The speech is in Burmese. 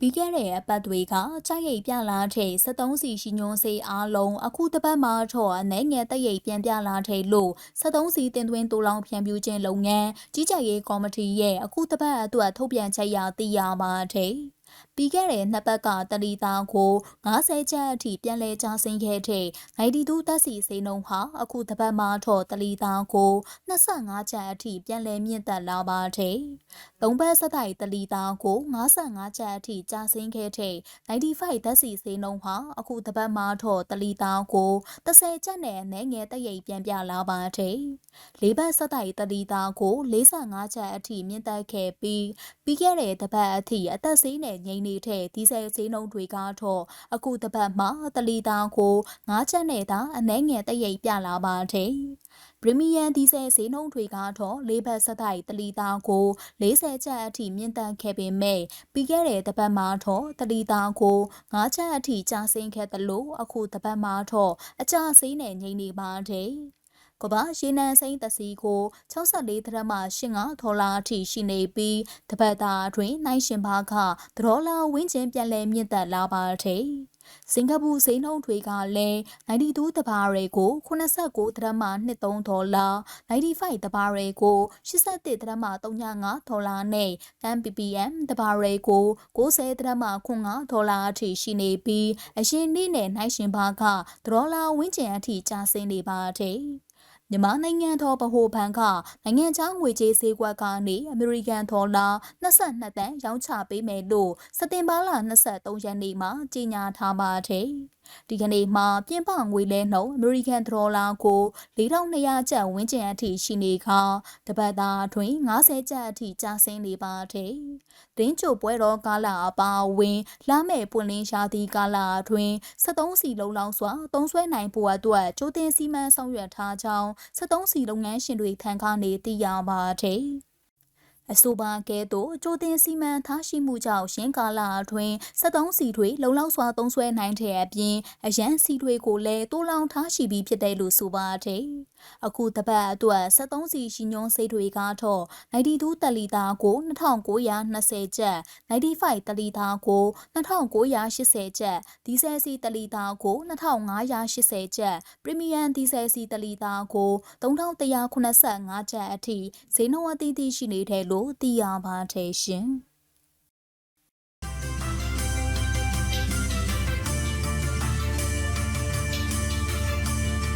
ပြီးခဲ့တဲ့အပတ်တွေကကြိုက်ရိပ်ပြလာတဲ့73စီရှိညွန်းစေးအားလုံးအခုတစ်ပတ်မှာတော့အနေငယ်တက်ရိပ်ပြန်ပြလာတဲ့လို့73စီတင်သွင်းတူလောင်ဖြန့်ဖြူးခြင်းလုပ်ငန်းကြီးကြပ်ရေးကော်မတီရဲ့အခုတစ်ပတ်အတွက်ထုတ်ပြန်ချက်ရသိရပါတယ်။ ပြီးခဲ့တဲ့နှစ်ပတ်ကတလီသားကို90ကျပ်အထိပြန်လည်ကျဆင်းခဲ့တဲ့92တက်စီစေနှုံဟာအခုတစ်ပတ်မှာတော့တလီသားကို25ကျပ်အထိပြန်လည်မြင့်တက်လာပါတယ်။သုံးပတ်ဆက်တိုက်တလီသားကို55ကျပ်အထိကျဆင်းခဲ့တဲ့95တက်စီစေနှုံဟာအခုတစ်ပတ်မှာတော့တလီသားကို30ကျပ်နဲ့အနေငယ်တရိပ်ပြန်ပြလာပါတယ်။လေးပတ်ဆက်တိုက်တလီသားကို45ကျပ်အထိမြင့်တက်ခဲ့ပြီးပြီးခဲ့တဲ့တစ်ပတ်အထိအသက်ဆေးနဲ့ငိမ့်နေတဲ့ဒီဇယ်ဈေးနှုန်းတွေကတော့အခုတစ်ပတ်မှာတလီတာကို9ချက်နဲ့သာအနှဲငယ်တရိပ်ပြလာပါတယ်။ပရီမီယံဒီဇယ်ဈေးနှုန်းတွေကတော့လေးဘတ်ဆက်တိုက်တလီတာကို40ချက်အထိမြင့်တက်ခဲ့ပေမဲ့ပြီးခဲ့တဲ့တစ်ပတ်မှာတော့တလီတာကို9ချက်အထိကျဆင်းခဲ့သလိုအခုတစ်ပတ်မှာတော့အကျဈေးနဲ့ငိမ့်နေပါတယ်။ ကမ္ဘာရေနံစိမ်းသစီကို64ဒရက်မှ85ဒေါ်လာအထိရှိနေပြီးတပတ်တာအတွင်းနိုင်ရှင်ဘာကဒေါ်လာဝန်းကျင်ပြန်လည်မြင့်တက်လာပါတယ်။စင်ကာပူဈေးနှုန်းတွေကလည်း92တဘာတွေကို89ဒရက်မှ23ဒေါ်လာ95တဘာတွေကို81ဒရက်မှ35ဒေါ်လာနဲ့10 ppm တဘာတွေကို90ဒရက်မှ9ဒေါ်လာအထိရှိနေပြီးအရင်နေ့နဲ့နိုင်ရှင်ဘာကဒေါ်လာဝန်းကျင်အထိကျဆင်းနေပါတယ်။ မြန်မာနိုင်ငံတော်ဗဟိုဘဏ်ကနိုင်ငံခြားငွေကြေးဈေးကွက်ကနေအမေရိကန်ဒေါ်လာ22တန်ရောင်းချပေးမယ်လို့စက်တင်ဘာလ23ရက်နေ့မှာကြေညာထားပါတယ်။ ဒီကနေ့မှာပြင်ပငွေလဲနှုန်းအမေရိကန်ဒေါ်လာကို4200ကျပ်ဝန်းကျင်အထိရှိနေခါတပတ်သားတွင်90ကျပ်အထိကျဆင်းနေပါတယ်။တင်းချိုပွဲတော်ကာလအပါအဝင်လာမဲ့ပွင့်လင်းရှားသည့်ကာလအတွင်း73စီလုံလောင်စွာသုံးဆွဲနိုင်ဖို့အတွက်ကြိုတင်စီမံဆောင်ရွက်ထားကြောင်း73စီလုပ်ငန်းရှင်တွေထံကနေသိရပါတယ်။ အဆိုပါကဲ့သို့ကြိုတင်စီမံထားရှိမှုကြောင့်ရင်းကာလအတွင်း73စီတွေလုံလောက်စွာသုံးစွဲနိုင်တဲ့အပြင်အရန်စီတွေကိုလည်းတိုးလောင်ထားရှိပြီးဖြစ်တယ်လို့ဆိုပါတယ်။အခုတပတ်အတွက်73စီရှိညွန်းစိတ်တွေကတော့92တလီတာကို2920ကျပ်95တလီတာကို2980ကျပ်ဒီဇယ်စီတလီတာကို2580ကျပ်ပရီမီယံဒီဇယ်စီတလီတာကို3185ကျပ်အထိဈေးနှုန်းအသီးသီးရှိနေတယ်လို့သိရပါတယ်ရှင်။